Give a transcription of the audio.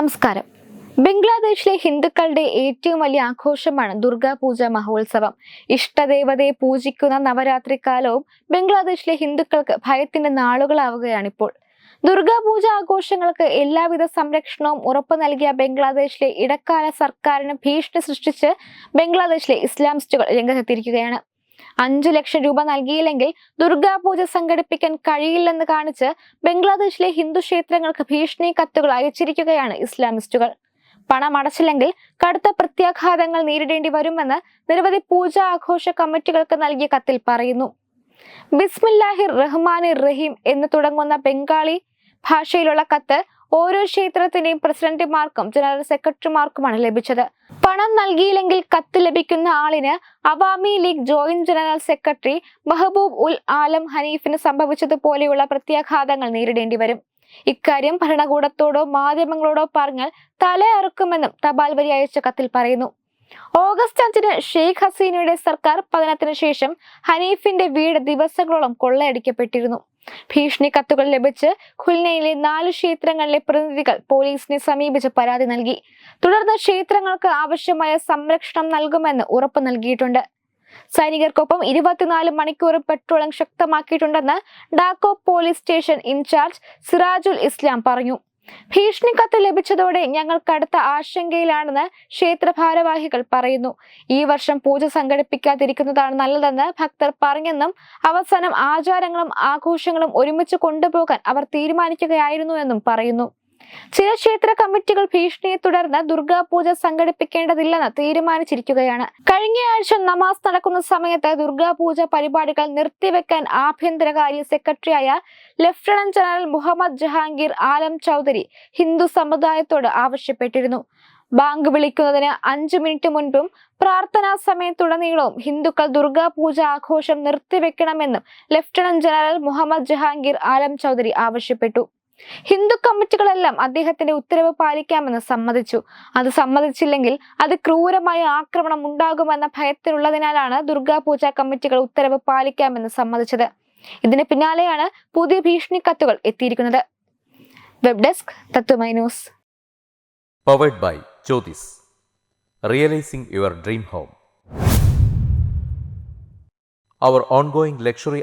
നമസ്കാരം. ബംഗ്ലാദേശിലെ ഹിന്ദുക്കളുടെ ഏറ്റവും വലിയ ആഘോഷമാണ് ദുർഗാ പൂജ മഹോത്സവം. ഇഷ്ടദേവതയെ പൂജിക്കുന്ന നവരാത്രി കാലവും ബംഗ്ലാദേശിലെ ഹിന്ദുക്കൾക്ക് ഭയത്തിന്റെ നാളുകളാവുകയാണിപ്പോൾ. ദുർഗാ പൂജ ആഘോഷങ്ങൾക്ക് എല്ലാവിധ സംരക്ഷണവും ഉറപ്പു നൽകിയ ബംഗ്ലാദേശിലെ ഇടക്കാല സർക്കാരിന് ഭീഷണി സൃഷ്ടിച്ച് ബംഗ്ലാദേശിലെ ഇസ്ലാമിസ്റ്റുകൾ രംഗത്തെത്തിയിരിക്കുകയാണ്. അഞ്ചു ലക്ഷം രൂപ നൽകിയില്ലെങ്കിൽ ദുർഗാപൂജ സംഘടിപ്പിക്കാൻ കഴിയില്ലെന്ന് കാണിച്ച് ബംഗ്ലാദേശിലെ ഹിന്ദു ക്ഷേത്രങ്ങൾക്ക് ഭീഷണി കത്തുകൾ അയച്ചിരിക്കുകയാണ് ഇസ്ലാമിസ്റ്റുകൾ. പണം അടച്ചില്ലെങ്കിൽ കടുത്ത പ്രത്യാഘാതങ്ങൾ നേരിടേണ്ടി വരുമെന്ന് നിരവധി പൂജാ ആഘോഷ കമ്മിറ്റികൾക്ക് നൽകിയ കത്തിൽ പറയുന്നു. ബിസ്മില്ലാഹിർ റഹ്മാനിർ റഹീം എന്ന് തുടങ്ങുന്ന ബംഗാളി ഭാഷയിലുള്ള കത്ത് ഓരോ ക്ഷേത്രത്തിന്റെയും പ്രസിഡന്റുമാർക്കും ജനറൽ സെക്രട്ടറിമാർക്കുമാണ് ലഭിച്ചത്. പണം നൽകിയില്ലെങ്കിൽ കത്ത് ലഭിക്കുന്ന ആളിന് Awami League joint general secretary Mehboob ul Alam ഹനീഫിന് സംഭവിച്ചതുപോലെയുള്ള പ്രത്യാഘാതങ്ങൾ നേരിടേണ്ടി വരും. ഇക്കാര്യം ഭരണകൂടത്തോടോ മാധ്യമങ്ങളോടോ പറഞ്ഞാൽ തല അറുക്കുമെന്നും തപാൽ വരി അയച്ച കത്തിൽ പറയുന്നു. ഓഗസ്റ്റ് അഞ്ചിന് ഷെയ്ഖ് ഹസീനയുടെ സർക്കാർ പതനത്തിന് ശേഷം ഹനീഫിന്റെ വീട് ദിവസങ്ങളോളം കൊള്ളയടിക്കപ്പെട്ടിരുന്നു. ഭീഷണി കത്തുകൾ ലഭിച്ച് ഖുൽനയിലെ നാല് ക്ഷേത്രങ്ങളിലെ പ്രതിനിധികൾ പോലീസിനെ സമീപിച്ച് പരാതി നൽകി. തുടർന്ന് ക്ഷേത്രങ്ങൾക്ക് ആവശ്യമായ സംരക്ഷണം നൽകുമെന്ന് ഉറപ്പ് നൽകിയിട്ടുണ്ട്. സൈനികർക്കൊപ്പം ഇരുപത്തിനാല് മണിക്കൂർ patrolling ശക്തമാക്കിയിട്ടുണ്ടെന്ന് Dacope police station incharge Sirajul Islam പറഞ്ഞു. ഭീഷണി കത്ത് ലഭിച്ചതോടെ ഞങ്ങൾ കടുത്ത ആശങ്കയിലാണെന്ന് ക്ഷേത്ര ഭാരവാഹികൾ പറയുന്നു. ഈ വർഷം പൂജ സംഘടിപ്പിക്കാതിരിക്കുന്നതാണ് നല്ലതെന്ന് ഭക്തർ പറഞ്ഞെന്നും അവസാനം ആചാരങ്ങളും ആഘോഷങ്ങളും ഒരുമിച്ച് കൊണ്ടുപോകാൻ അവർ തീരുമാനിക്കുകയായിരുന്നു എന്നും പറയുന്നു. ചില ക്ഷേത്ര കമ്മിറ്റികൾ ഭീഷണിയെ തുടർന്ന് ദുർഗാ പൂജ സംഘടിപ്പിക്കേണ്ടതില്ലെന്ന് തീരുമാനിച്ചിരിക്കുകയാണ്. കഴിഞ്ഞയാഴ്ച നമാസ് നടക്കുന്ന സമയത്ത് ദുർഗാ പൂജ പരിപാടികൾ നിർത്തിവെക്കാൻ ആഭ്യന്തരകാര്യ സെക്രട്ടറിയായ ലഫ്റ്റനന്റ് ജനറൽ മുഹമ്മദ് ജഹാംഗീർ ആലം ചൗധരി ഹിന്ദു സമുദായത്തോട് ആവശ്യപ്പെട്ടിരുന്നു. ബാങ്ക് വിളിക്കുന്നതിന് അഞ്ചു മിനിറ്റ് മുൻപും പ്രാർത്ഥനാ സമയത്തുടനീളവും ഹിന്ദുക്കൾ ദുർഗാ പൂജ ആഘോഷം നിർത്തിവെക്കണമെന്നും ലഫ്റ്റനന്റ് ജനറൽ മുഹമ്മദ് ജഹാംഗീർ ആലം ചൗധരി ആവശ്യപ്പെട്ടു. ഹിന്ദു കമ്മിറ്റികളെല്ലാം അദ്ദേഹത്തിന്റെ ഉത്തരവ് പാലിക്കാമെന്ന് സമ്മതിച്ചു. അത് സമ്മതിച്ചില്ലെങ്കിൽ അത് ക്രൂരമായ ആക്രമണം ഉണ്ടാകുമെന്ന ഭയത്തിലുള്ളതിനാലാണ് ദുർഗാ പൂജ കമ്മിറ്റികൾ ഉത്തരവ് പാലിക്കാമെന്ന് സമ്മതിച്ചത്. ഇതിന് പിന്നാലെയാണ് പുതിയ ഭീഷണി കത്തുകൾ എത്തിയിരിക്കുന്നത്. Web desk Tatwamayi news. Luxury by projects Realizing your dream home. Our ongoing luxury